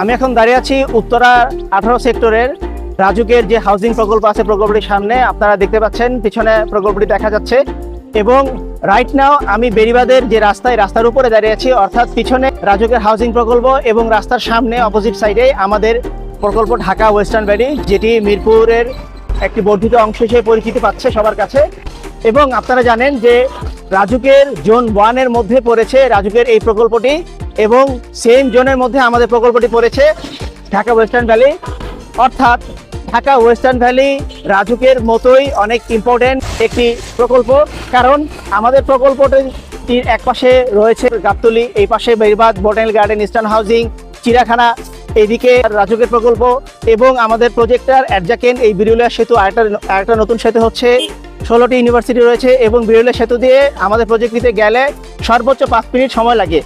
আমি এখন দাঁড়িয়ে আছি উত্তরা আঠারো সেক্টরের রাজুকের যে হাউজিং প্রকল্প আছে প্রকল্পটির সামনে। আপনারা দেখতে পাচ্ছেন, পিছনে প্রকল্পটি দেখা যাচ্ছে। এবং রাইট নাও আমি বেরিবাদের যে রাস্তায়, রাস্তার উপরে দাঁড়িয়ে আছি, অর্থাৎ পিছনে রাজুকের হাউজিং প্রকল্প এবং রাস্তার সামনে অপোজিট সাইডে আমাদের প্রকল্প ঢাকা ওয়েস্টার্ন ভ্যালি, যেটি মিরপুরের একটি বর্ধিত অংশ হিসেবে পরিচিতি পাচ্ছে সবার কাছে। এবং আপনারা জানেন যে রাজুকের জোন ওয়ানের মধ্যে পড়েছে, রাজুকের এই প্রকল্পটি। এবং সেম জোনের মধ্যে আমাদের প্রকল্পটি পড়েছে ঢাকা ওয়েস্টার্ন ভ্যালি। অর্থাৎ ঢাকা ওয়েস্টার্ন ভ্যালি রাজুকের মতোই অনেক ইম্পর্টেন্ট একটি প্রকল্প, কারণ আমাদের প্রকল্পটির এক পাশে রয়েছে গাবতলি, এই পাশে বেরবাদ বটানিল গার্ডেন ইস্টার্ন হাউজিং চিড়াখানা এইদিকে রাজুকের প্রকল্প এবং আমাদের প্রজেক্টার অ্যাডজাকেন এই বিরুলিয়া সেতু আরেকটা আরেকটা নতুন সেতু হচ্ছে। ষোলোটি ইউনিভার্সিটি রয়েছে এবং বিরুলিয়া সেতু দিয়ে আমাদের প্রজেক্টটিতে গেলে সর্বোচ্চ পাঁচ মিনিট সময় লাগে।